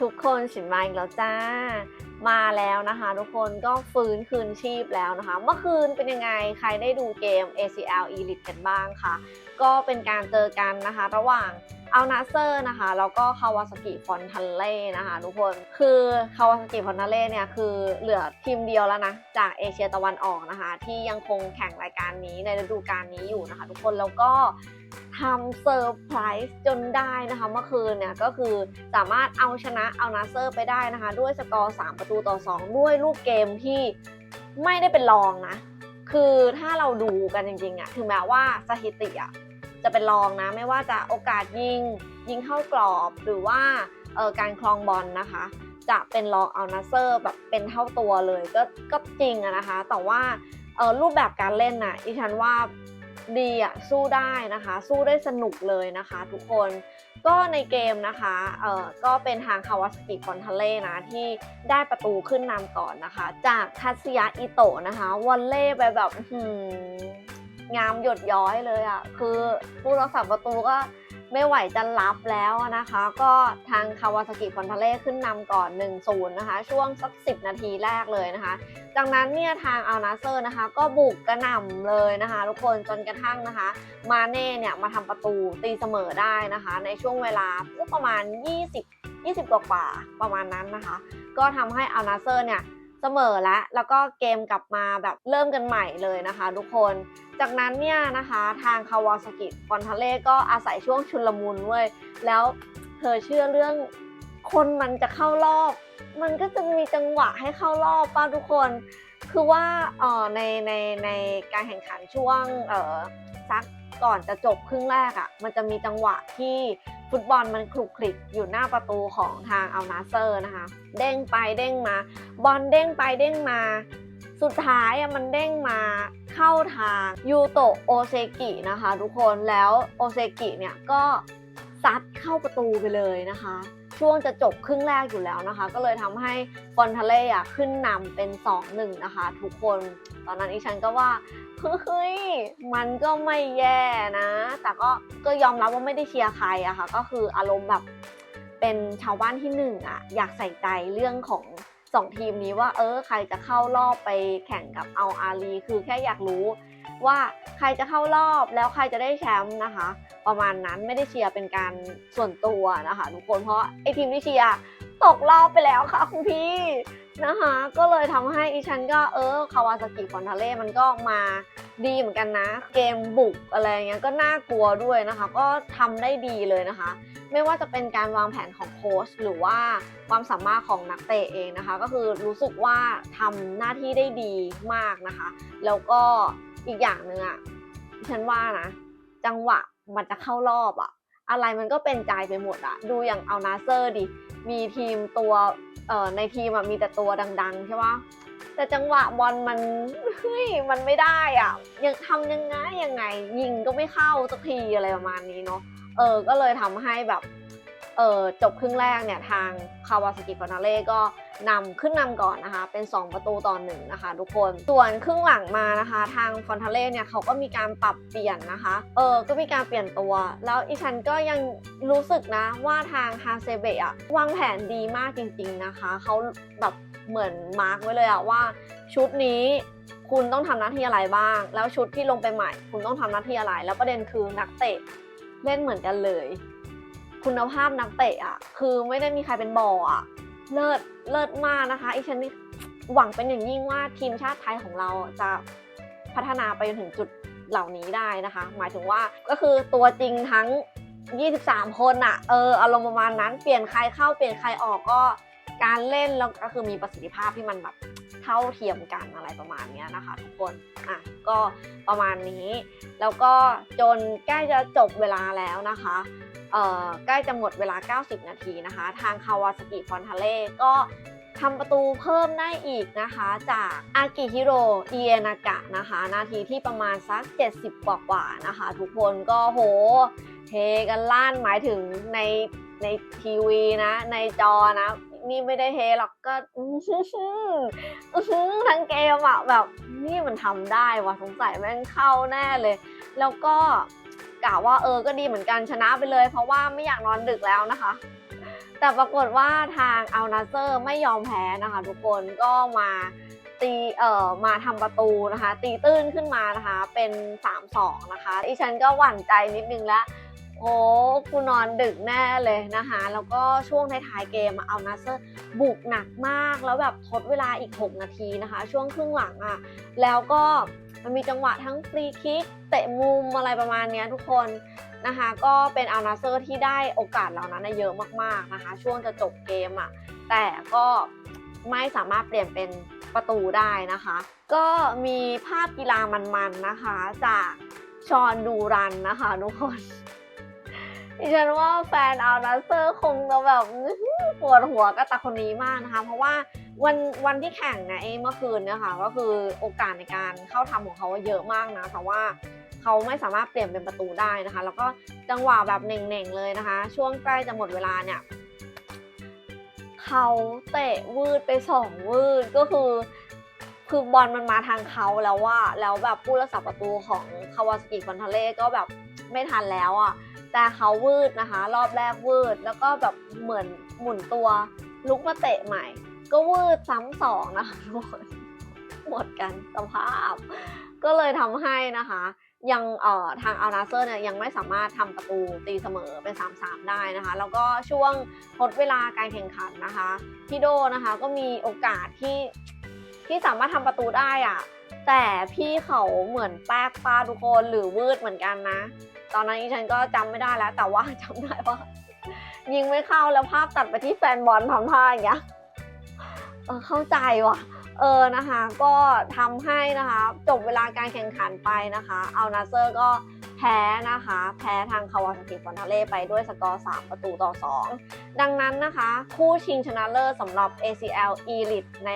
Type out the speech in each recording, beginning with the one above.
ทุกคนฉินมาอีกแล้วจ้า มาแล้วนะคะ ทุกคนก็ฟื้นคืนชีพแล้วนะคะ เมื่อคืนเป็นยังไงใครได้ดูเกม ACL Elite กันบ้างคะก็เป็นการเจอกันนะคะ ระหว่าง เอานาเซอร์นะคะ แล้วก็คาวาสกิฟอนทันเล่นะคะทุกคน คือคาวาสกิฟอนทันเล่เนี่ยคือเหลือทีมเดียวแล้วนะ จากเอเชียตะวันออกนะคะ ที่ยังคงแข่งรายการนี้ในฤดูกาลนี้อยู่นะคะ ทุกคนแล้วก็ทำเซอร์ไพรส์จนได้นะคะเมื่อคืนเนี่ยก็คือสามารถเอาชนะเอานาเซอร์ไปได้นะคะ ด้วยสกอร์ 3 ประตูต่อ 2 ด้วยลูกเกมที่ไม่ได้เป็นรองนะ คือถ้าเราดูกันจริงๆอะถึงแม้ว่าสถิติอะ จะเป็นรองนะ ไม่ว่าจะโอกาสยิง ยิงเข้ากรอบหรือว่าการคลองบอลนะคะ จะเป็นรองเอานาเซอร์แบบเป็นเท่าตัวเลยก็ก็จริงอะนะคะ แต่ว่ารูปแบบการเล่นน่ะดิฉันว่าดีอะสู้ได้นะคะ สู้ได้สนุกเลยนะคะทุกคนก็ในเกมนะคะเอ่อก็เป็นทางคาวาสกิฟอนทาเลนะที่ได้ประตูขึ้นนำก่อนนะคะ จากทัศยะอิโตะนะคะวอลเล่ไปแบบหือ งามหยดย้อยเลยอะ่ะคือผู้รักษาประตูก็ไม่ไหวจะรับแล้วนะคะ ก็ทางคาวาสกิฟอนทาเล่ขึ้นนำก่อน 1-0 นะคะ ช่วงสัก 10 นาทีแรกเลยนะคะ จากนั้นเนี่ยทางอัลนาเซอร์นะคะ ก็บุกกระหน่ำเลยนะคะทุกคนจนกระทั่งนะคะ มาเน่เนี่ยมาทำประตูตีเสมอได้นะคะ ในช่วงเวลาประมาณ 20 20 กว่ากว่าประมาณนั้นนะคะ ก็ทำให้อัลนาเซอร์เนี่ยเสมอแล้วแล้วก็เกมกลับมาแบบเริ่มกันใหม่เลยนะคะ ทุกคน จากนั้นเนี่ยนะคะทางคาวาสกิฟอนทาเล่ก็อาศัยช่วงชุลมุนเว้ยแล้วเธอเชื่อเรื่องคนมันจะเข้ารอบ มันก็จะมีจังหวะให้เข้ารอบป้าทุกคน คือว่าเอ่อในในในการแข่งขันช่วงเอ่อซักก่อนจะจบครึ่งแรกอะ่ะ มันจะมีจังหวะที่ฟุตบอลมันคลุกคลิกอยู่หน้าประตูของทางอัลนาเซอร์นะคะ เด้งไปเด้งมา บอลเด้งไปเด้งมา สุดท้ายอะมันเด้งมา เข้าทางยูโตะโอเซกินะคะทุกคนแล้วโอเซกิเนี่ยก็ซัดเข้าประตูไปเลยนะคะ ช่วงจะจบครึ่งแรกอยู่แล้วนะคะ ก็เลยทำให้ฟอนทาเล่อะขึ้นนำเป็น 2-1 นะคะ ทุกคนตอนนั้นอีฉันก็ว่าเฮ้ยมันก็ไม่แย่นะ แต่ก็ก็ยอมรับว่าไม่ได้เชียร์ใครอะค่ะ ก็คืออารมณ์แบบเป็นชาวบ้านที่หนึ่งอะอยากใส่ใจเรื่องของ สองทีมนี้ว่าเออใครจะเข้ารอบไปแข่งกับเอาอารีคือแค่อยากรู้ว่าใครจะเข้ารอบแล้วใครจะได้แชมป์นะคะ ประมาณนั้นไม่ได้เชียร์เป็นการส่วนตัวนะคะทุกคนเพราะไอทีมที่เชียร์ ตกรอบไปแล้วค่ะคุณพี่นะคะ ก็เลยทำให้อีฉันก็เออคาวาซากิฟอนทาเล่มันก็มาดีเหมือนกันนะ เกมบุกอะไรเงี้ยก็น่ากลัวด้วยนะคะ ก็ทำได้ดีเลยนะคะ ไม่ว่าจะเป็นการวางแผนของโค้ชหรือว่าความสามารถของนักเตะเองนะคะ ก็คือรู้สึกว่าทำหน้าที่ได้ดีมากนะคะ แล้วก็อีกอย่างหนึ่งอะฉันว่านะ จังหวะมันจะเข้ารอบอะอะไรมันก็เป็นใจไปหมดอะดูอย่างเอานาเซอร์ดิ มีทีมตัวเอ่อในทีมอะมีแต่ตัวดัง ๆ ใช่ปะแต่จังหวะบอลมันเฮ้ยมันไม่ได้อะยังทำยังไงยังไง ยิงก็ไม่เข้าสักทีอะไรประมาณนี้เนาะเออ ก็เลยทำให้แบบ เออจบครึ่งแรกเนี่ยทางคาวาสกิฟอนาเล่ก็นำขึ้นนำก่อนนะคะ เป็น 2 ประตูต่อหนึ่งนะคะ ทุกคนส่วนครึ่งหลังมานะคะ ทางฟอนทาเล่เนี่ยเขาก็มีการปรับเปลี่ยนนะคะเออก็มีการเปลี่ยนตัว แล้วอีฉันก็ยังรู้สึกนะว่าทางฮาเซเบะอะวางแผนดีมากจริงๆนะคะเขาแบบเหมือนมาร์กไว้เลยอะว่าชุดนี้คุณต้องทำหน้าที่อะไรบ้าง แล้วชุดที่ลงไปใหม่ คุณต้องทำหน้าที่อะไร แล้วประเด็นคือนักเตะเล่นเหมือนกันเลย คุณภาพนักเตะอะ คือไม่ได้มีใครเป็นบออะ เลิศเลิศมากนะคะอีฉันนี่หวังเป็นอย่างยิ่งว่าทีมชาติไทยของเราจะพัฒนาไปจนถึงจุดเหล่านี้ได้นะคะ หมายถึงว่าก็คือตัวจริงทั้ง 23 คนอะเอออารมณ์ประมาณนั้นเปลี่ยนใครเข้าเปลี่ยนใครออกก็การเล่นแล้วก็คือมีประสิทธิภาพที่มันแบบเท่าเทียมกันอะไรประมาณนี้นะคะ ทุกคนอะก็ประมาณนี้ แล้วก็จนใกล้จะจบเวลาแล้วนะคะ ใกล้จะหมดเวลา 90 นาทีนะคะ ทางคาวาสกิฟอนทาเล่ก็ทำประตูเพิ่มได้อีกนะคะ จากอากิฮิโรอิเอนากะนะคะ นาทีที่ประมาณสัก 70 กว่ากว่าๆนะคะ ทุกคนก็โห เทกันล้านหมายถึงในในทีวีนะ ในจอนะ นี่ไม่ได้เฮหรอกก็ทั้งเกมอะแบบนี่มันทำได้วะสงสัยแม่งเข้าแน่เลย แล้วก็ กะว่าเออก็ดีเหมือนกันชนะไปเลย เพราะว่าไม่อยากนอนดึกแล้วนะคะ แต่ปรากฏว่าทางอัลนาเซอร์ไม่ยอมแพ้นะคะ ทุกคนก็มาตีเอ่อมาทำประตูนะคะ ตีตื้นขึ้นมานะคะเป็น3-2นะคะอีฉันก็หวั่นใจนิดนึงแล้วโอ้กูนอนดึกแน่เลยนะคะ แล้วก็ช่วงท้ายๆเกมอะอัลนาเซอร์บุกหนักมาก แล้วแบบทดเวลาอีก 6 นาทีนะคะ ช่วงครึ่งหลังอะแล้วก็ มันมีจังหวะทั้งฟรีคิกเตะมุมอะไรประมาณนี้ทุกคนนะคะ ก็เป็นอานาเซอร์ที่ได้โอกาสเหล่านั้นเยอะมากๆนะคะ ช่วงจะจบเกมอะแต่ก็ไม่สามารถเปลี่ยนเป็นประตูได้นะคะ ก็มีภาพกีฬามันๆนะคะ จากชอนดูรันนะคะทุกคน ดิฉันว่าแฟนอัลนาเซอร์คงจะแบบปวดหัวกับตาคนนี้มากนะคะ เพราะว่าวันวันที่แข่งเนะเมื่อคืนเนี่ยค่ะก็คือโอกาสในการเข้าทำของเขาเยอะมากนะแต่ว่าเขาไม่สามารถเปลี่ยนเป็นประตูได้นะคะ แล้วก็จังหวะแบบเน่งๆเลยนะคะ ช่วงใกล้จะหมดเวลาเนี่ยเขาเตะวืดไปสองวืดก็คือคือบอลมันมาทางเขาแล้วว่าแล้วแบบผู้รักษาประตูของคาวาสกิฟอนทาเลก็แบบไม่ทันแล้วอะ แต่เขาวืดนะคะ รอบแรกวืดแล้วก็แบบเหมือนหมุนตัวลุกมาเตะใหม่ ก็วืดซ้ำสองนะคะทุกคนหมดกันสภาพ ก็เลยทำให้นะคะยังเอ่อทางอาราเซอร์เนี่ยยังไม่สามารถทำประตูตีเสมอเป็น 3-3 ได้นะคะ แล้วก็ช่วงทดเวลาการแข่งขันนะคะพี่โดนะคะก็มีโอกาสที่ที่สามารถทำประตูได้อะแต่พี่เขาเหมือนแป๊กปาทุกคนหรือวืดเหมือนกันนะ ตอนนั้นฉันก็จำไม่ได้แล้ว แต่ว่าจำได้ว่า ยิงไม่เข้าแล้วภาพตัดไปที่แฟนบอลทำท่าอย่างเงี้ยเออเข้าใจว่ะ เออนะคะ ก็ทำให้นะคะ จบเวลาการแข่งขันไปนะคะ เอานาเซอร์ก็แพ้นะคะ แพ้ทางคาวาซากิฟอนทาเล่ไปด้วยสกอร์ 3 ประตูต่อ 2 ดังนั้นนะคะ คู่ชิงชนะเลิศสำหรับ ACL Elite ใน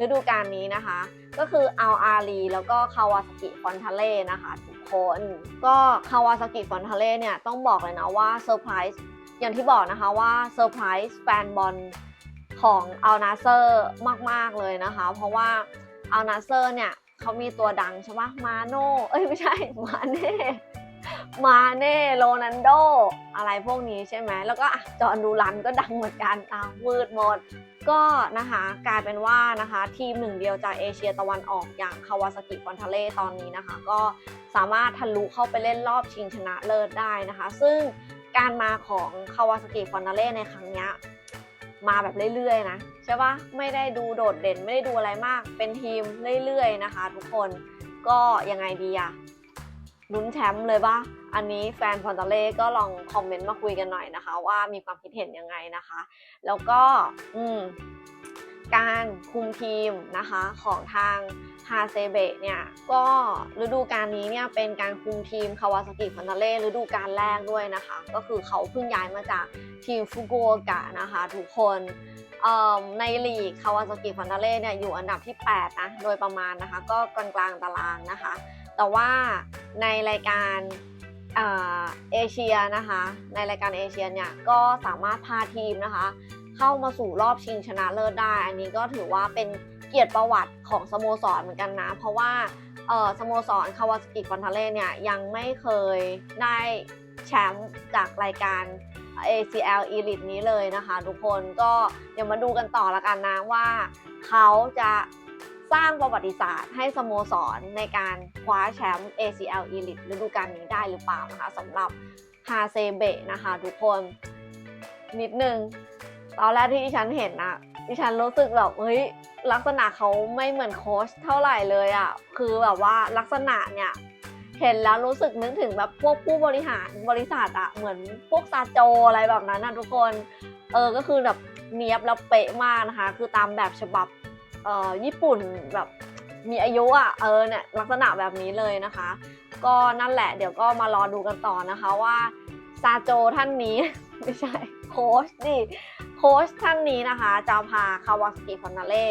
ฤดูกาลนี้นะคะ ก็คืออัลอารีแล้วก็คาวาสกิฟอนทาเล่นะคะทุกคน ก็คาวาสกิฟอนทาเล่เนี่ยต้องบอกเลยนะว่าเซอร์ไพรส์อย่างที่บอกนะคะว่าเซอร์ไพรส์แฟนบอลของอัลนาเซอร์มาก ๆ เลยนะคะ เพราะว่าอัลนาเซอร์เนี่ยเขามีตัวดังใช่ปะมาโนเอ้ยไม่ใช่ มาเน่ มาเน่โรนันโด อะไรพวกนี้ใช่ไหม แล้วก็จอห์นดูรันก็ดังเหมือนกันอะวืดหมด ก็นะคะกลายเป็นว่านะคะทีมหนึ่งเดียวจากเอเชียตะวันออกอย่างคาวาซากิฟอนทาเล่ตอนนี้นะคะ ก็สามารถทะลุเข้าไปเล่นรอบชิงชนะเลิศได้นะคะ ซึ่งการมาของคาวาซากิฟอนทาเล่ในครั้งนี้มาแบบเรื่อยๆนะใช่ปะไม่ได้ดูโดดเด่นไม่ได้ดูอะไรมากเป็นทีมเรื่อยๆนะคะ ทุกคนก็ยังไงดีอะ ลุ้นแชมป์เลยปะอันนี้แฟนฟอนตาเล่ก็ลองคอมเมนต์มาคุยกันหน่อยนะคะ ว่ามีความคิดเห็นยังไงนะคะ แล้วก็อืมการคุมทีมนะคะของทางฮาเซเบะเนี่ยก็ฤดูกาลนี้เนี่ยเป็นการคุมทีมคาวาซากิฟอนตาเล่ฤดูกาลแรกด้วยนะคะ ก็คือเขาเพิ่งย้ายมาจากทีมฟุกุโอกะนะคะทุกคนในลีกคาวาซากิฟอนตาเล่เนี่ยอยู่อันดับที่ 8 นะ โดยประมาณนะคะ ก็กลางๆตารางนะคะ แต่ว่าในรายการเอเชียนะคะ ในรายการเอเชียเนี่ยก็สามารถพาทีมนะคะ เข้ามาสู่รอบชิงชนะเลิศได้ อันนี้ก็ถือว่าเป็นเกียรติประวัติของสโมสรเหมือนกันนะ เพราะว่าสโมสรคาวาสกิฟอนทาเล่เนี่ยยังไม่เคยได้แชมป์จากรายการ ACL Elite นี้เลยนะคะ ทุกคนก็เดี๋ยวมาดูกันต่อละกันนะว่าเขาจะ สร้างประวัติศาสตร์ให้สโมสรในการคว้าแชมป์ ACL Elite ฤดูกาลนี้ได้หรือเปล่านะคะสำหรับฮาเซเบะนะคะทุกคนนิดนึง ตอนแรกที่ดิฉันเห็นนะดิฉันรู้สึกแบบเฮ้ยลักษณะเขาไม่เหมือนโค้ชเท่าไหร่เลยอะ่ะคือแบบว่าลักษณะเนี่ยเห็นแล้วรู้สึกนึกถึงแบบพวกผู้บริหารบริษัทอะ่ะเหมือนพวกซาโจอะไรแบบนั้นนะทุกคน เออก็คือแบบเนียบแล้วเป๊ะมากนะคะ คือตามแบบฉบับ เอ่อญี่ปุ่นแบบมีอายุอะเออเนี่ยลักษณะแบบนี้เลยนะคะ ก็นั่นแหละเดี๋ยวก็มารอดูกันต่อนะคะว่าซาโจท่านนี้ ไม่ใช่โค้ชดิโค้ชท่านนี้นะคะจะพาคาวาสกิฟอนนาเล่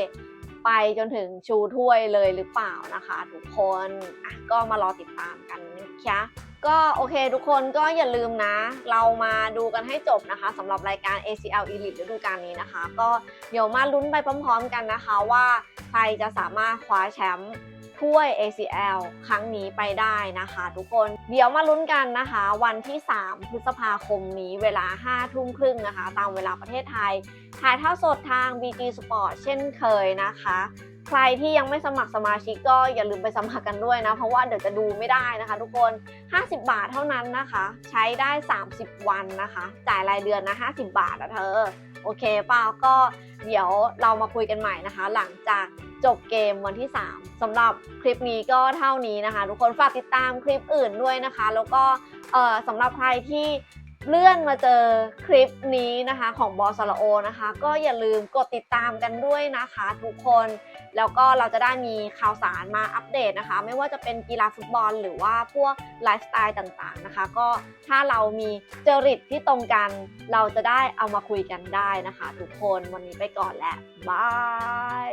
ไปจนถึงชูถ้วยเลยหรือเปล่านะคะ ทุกคนอะก็มารอติดตามกันนะคะ ก็โอเคทุกคนก็อย่าลืมนะ เรามาดูกันให้จบนะคะสำหรับรายการ ACL Elite ฤดูกาลนี้นะคะ ก็เดี๋ยวมาลุ้นไปพร้อมๆกันนะคะว่าใครจะสามารถคว้าแชมป์ถ้วย ACL ครั้งนี้ไปได้นะคะ ทุกคนเดี๋ยวมาลุ้นกันนะคะ วันที่ 3 พฤษภาคมนี้เวลา 5 ทุ่มครึ่งนะคะ ตามเวลาประเทศไทย ถ่ายทอดสดทาง BG Sport เช่นเคยนะคะ ใครที่ยังไม่สมัครสมาชิกก็อย่าลืมไปสมัครกันด้วยนะ เพราะว่าเดี๋ยวจะดูไม่ได้นะคะ ทุกคน 50 บาทเท่านั้นนะคะ ใช้ได้ 30 วันนะคะ จ่ายรายเดือนนะ 50 บาทอะเธอ โอเคเปล่าก็เดี๋ยวเรามาคุยกันใหม่นะคะ หลังจากจบเกมวันที่ 3สำหรับคลิปนี้ก็เท่านี้นะคะ ทุกคนฝากติดตามคลิปอื่นด้วยนะคะ แล้วก็สำหรับใครที่ เลื่อนมาเจอคลิปนี้นะคะของบอสลโอนะคะ ก็อย่าลืมกดติดตามกันด้วยนะคะทุกคนแล้วก็เราจะได้มีข่าวสารมาอัปเดตนะคะ ไม่ว่าจะเป็นกีฬาฟุตบอล หรือว่าพวกไลฟ์สไตล์ต่างๆนะคะ ก็ถ้าเรามีเจริตที่ตรงกัน เราจะได้เอามาคุยกันได้นะคะ ทุกคนวันนี้ไปก่อนแล้วบาย